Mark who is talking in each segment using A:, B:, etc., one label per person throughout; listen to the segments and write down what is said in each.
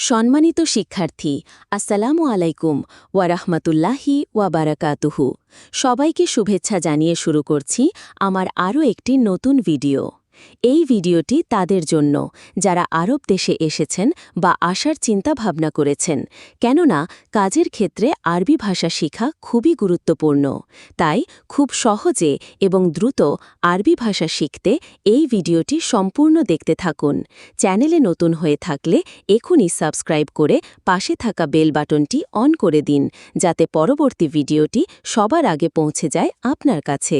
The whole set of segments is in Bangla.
A: সম্মানিত শিক্ষার্থী, আসসালামু আলাইকুম ওয়ারাহমতুল্লাহি ওয়াবারাকাতুহু সবাইকে শুভেচ্ছা জানিয়ে শুরু করছি আমার আরও একটি নতুন ভিডিও। এই ভিডিওটি তাদের জন্য, যারা আরব দেশে এসেছেন বা আসার চিন্তাভাবনা করেছেন, কেননা কাজের ক্ষেত্রে আরবি ভাষা শেখা খুবই গুরুত্বপূর্ণ। তাই খুব সহজে এবং দ্রুত আরবি ভাষা শিখতে এই ভিডিওটি সম্পূর্ণ দেখতে থাকুন। চ্যানেলে নতুন হয়ে থাকলে এখনই সাবস্ক্রাইব করে পাশে থাকা বেল বাটনটি অন করে দিন, যাতে পরবর্তী ভিডিওটি সবার আগে পৌঁছে যায় আপনার কাছে।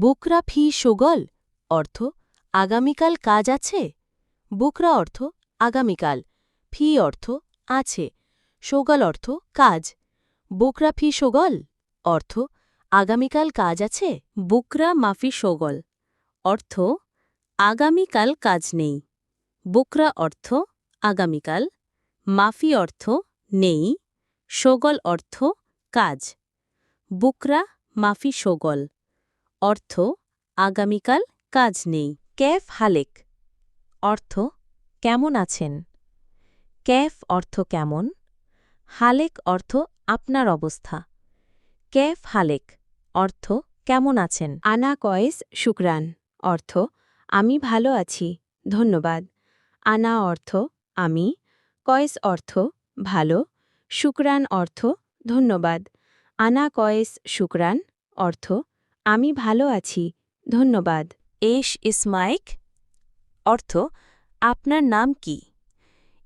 A: বুকরা ফি সুগল, অর্থ আগামীকাল কাজ আছে। বুকরা অর্থ আগামীকাল, ফি অর্থ আছে, সোগল অর্থ কাজ। বুকরা ফি সোগল, অর্থ আগামীকাল কাজ আছে, বুকরা মাফি সোগল, অর্থ আগামীকাল কাজ নেই। বুকরা অর্থ আগামীকাল, মাফি অর্থ নেই, সোগল অর্থ কাজ। বুকরা মাফি সোগল। অর্থ, আগামীকাল কাজ নেই। ক্যাফ হালেক। অর্থ, কেমন আছেন? ক্যাফ অর্থ কেমন? হালেক অর্থ আপনার অবস্থা। ক্যাফ হালেক। অর্থ, কেমন আছেন? আনা কয়েস শুক্রান। অর্থ, আমি ভালো আছি। ধন্যবাদ। আনা অর্থ, আমি। কয়েস অর্থ, ভালো। শুক্রান অর্থ, ধন্যবাদ। আনা কয়েস শুক্রান অর্থ আমি ভালো আছি ধন্যবাদ। এশ ইসমাইক অর্থ আপনার নাম কি?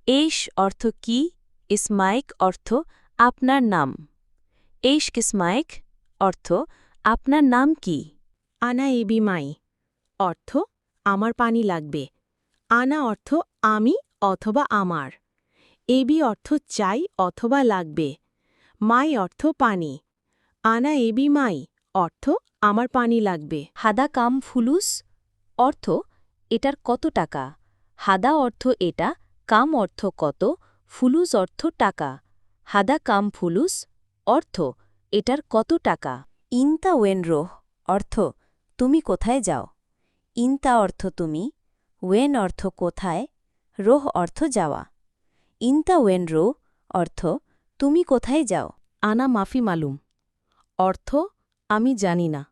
A: এশ অর্থ কি ইসমাইক অর্থ আপনার নাম। এশ কিসমাইক অর্থ আপনার নাম কি? আনা এবি মাই অর্থ আমার পানি লাগবে। আনা অর্থ আমি অথবা আমার। এবি অর্থ চাই অথবা লাগবে। মাই অর্থ পানি। আনা এবি মাই অর্থ, আমার পানি লাগবে। হাদা কাম ফুলুস, অর্থ, এটার কত টাকা? হাদা অর্থ এটা, কাম অর্থ কত, ফুলুস অর্থ টাকা। হাদা কাম ফুলুস, অর্থ, এটার কত টাকা? ইনতা ওয়েন রোহ, অর্থ, তুমি কোথায় যাও? ইনতা অর্থ তুমি, ওয়েন অর্থ কোথায়, রোহ অর্থ যাওয়া। ইনতা ওয়েন রো অর্থ, তুমি কোথায় যাও? আনা মাফি মালুম, অর্থ আমি জানি না।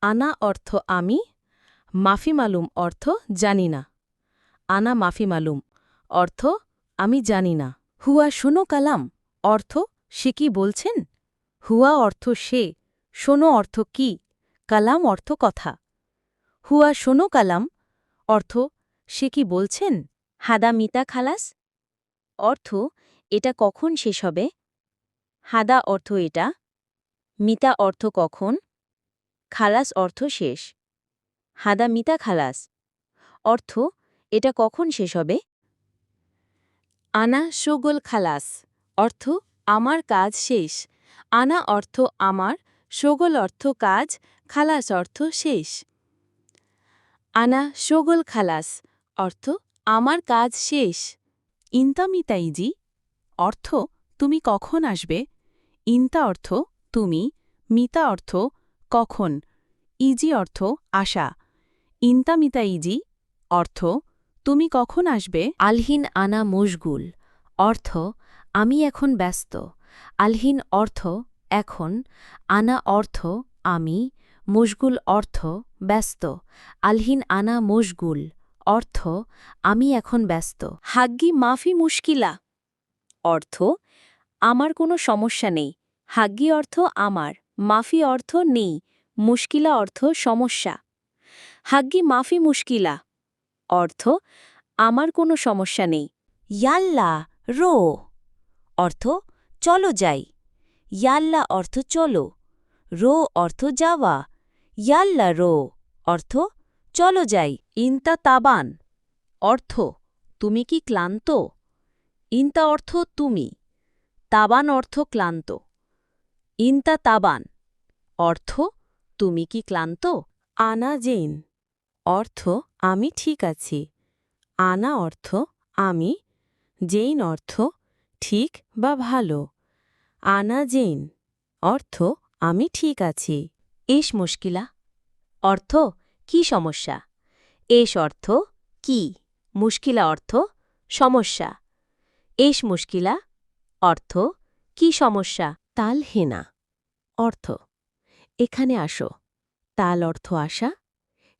A: আনা অর্থ আমি, মাফি মালুম অর্থ জানি না। আনা মাফি মালুম অর্থ আমি জানি না। হুয়া শোনো কালাম অর্থ সে কি বলছেন? হুয়া অর্থ সে, শোনো অর্থ কি? কালাম অর্থ কথা। হুয়া শোনো কালাম অর্থ সে কি বলছেন? হাদা মিতা খালাস? অর্থ এটা কখন শেষ হবে? হাদা অর্থ এটা মিতা অর্থ কখন? খালাস অর্থ শেষ। হাদা মিতা খালাস। অর্থ, এটা কখন শেষ হবে? আনা শোগল খালাস। অর্থ, আমার কাজ শেষ। আনা অর্থ, আমার। শোগল অর্থ, কাজ। খালাস অর্থ, শেষ। আনা শোগল খালাস। অর্থ, আমার কাজ শেষ। ইন্তামিতাইজি অর্থ, তুমি কখন আসবে? ইন্তা অর্থ তুমি মিতা অর্থ কখন ইজি অর্থ আশা ইন্তামিতা ইজি অর্থ তুমি কখন আসবে আলহিন আনা মশগুল অর্থ আমি এখন ব্যস্ত আলহিন অর্থ এখন আনা অর্থ আমি মশগুল অর্থ ব্যস্ত আলহিন আনা মশগুল অর্থ আমি এখন ব্যস্ত। হাগ্গি মাফি মুশকিলা অর্থ আমার কোনো সমস্যা নেই হাগ্গি অর্থ আমার, মাফি অর্থ নেই, মুশকিলা অর্থ সমস্যা। হাগ্গি মাফি মুশকিলা অর্থ আমার কোনো সমস্যা নেই। ইয়াল্লা, রো অর্থ চলো যাই। ইয়াল্লা অর্থ চলো, রো অর্থ যাওয়া। ইয়াল্লা, রো অর্থ চলো যাই। ইন্তা তাবান অর্থ তুমি কি ক্লান্ত? ইন্তা অর্থ তুমি, তাবান অর্থ ক্লান্ত। ইন্তা তাবান। অর্থ, তুমি কি ক্লান্ত? আনা জেন অর্থ, আমি ঠিক আছি। আনা অর্থ, আমি। জেইন অর্থ, ঠিক বা ভালো। আনা জেন অর্থ, আমি ঠিক আছি। এস মুশকিলা। অর্থ, কি সমস্যা? এস অর্থ, কি? মুশকিলা অর্থ, সমস্যা। এস মুশকিলা। অর্থ, কি সমস্যা? তাল হেনা অর্থ, এখানে আসো, তাল অর্থ আসা,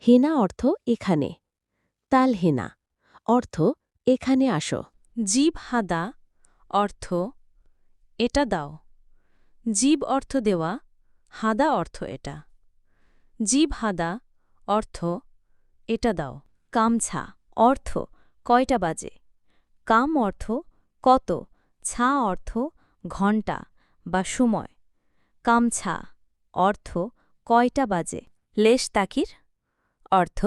A: হেনা অর্থ এখানে তাল হেনা অর্থ এখানে আসো।
B: জীব হাদা, অর্থ, এটা দাও। জীব অর্থ দেওয়া, হাদা অর্থ এটা। জীব হাদা, অর্থ, এটা দাও। কামছা, অর্থ, কয়টা বাজে? কাম অর্থ, কত? ছা অর্থ ঘণ্টা বা সময়। কামছা, অর্থ কয়টা বাজে? লেশ তাকির? অর্থ,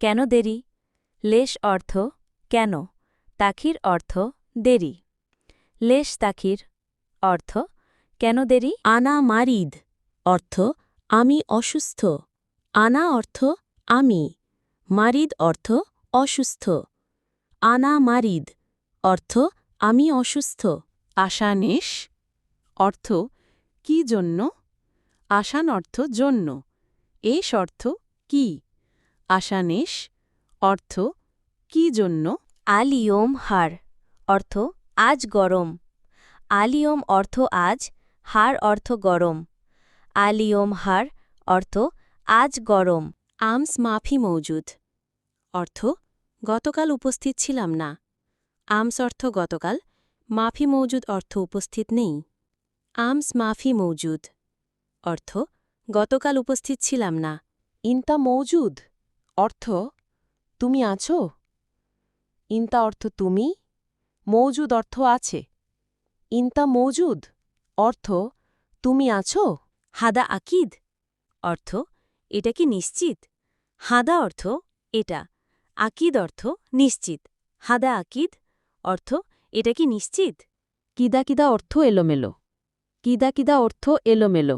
B: কেন দেরি? লেশ অর্থ, কেন? তাকির অর্থ, দেরি। লেশ তাকির, অর্থ, কেন দেরি?
A: আনা মারিদ, অর্থ, আমি অসুস্থ। আনা অর্থ, আমি। মারিদ অর্থ, অসুস্থ। আনা মারিদ, অর্থ, আমি অসুস্থ।
C: আশানেশ অর্থ কি জন্য? আশান অর্থ জন্য। এস অর্থ কি? আশানেশ অর্থ কি জন্য?
B: আলিয়ম হার অর্থ আজ গরম। আলিয়ম অর্থ আজ হার অর্থ গরম। আলিয়ম হার অর্থ আজ গরম।
A: আমস মাফি মৌজুদ অর্থ গতকাল উপস্থিত ছিলাম না। আমস অর্থ গতকাল মাফি মৌজুদ অর্থ উপস্থিত নেই। আমস মাফি মৌজুদ। অর্থ, গতকাল উপস্থিত ছিলাম না।
C: ইনতা মৌজুদ। অর্থ, তুমি আছো? ইনতা অর্থ তুমি, মৌজুদ অর্থ আছে। ইনতা মৌজুদ। অর্থ, তুমি আছো?
A: হাদা আকিদ। অর্থ, এটা কি নিশ্চিত? হাদা অর্থ, এটা। আকিদ অর্থ, নিশ্চিত। হাদা আকিদ। অর্থ, এটা কি নিশ্চিত?
C: কিদা কিদা অর্থ এলোমেলো। কিদা কিদা অর্থ এলোমেলো।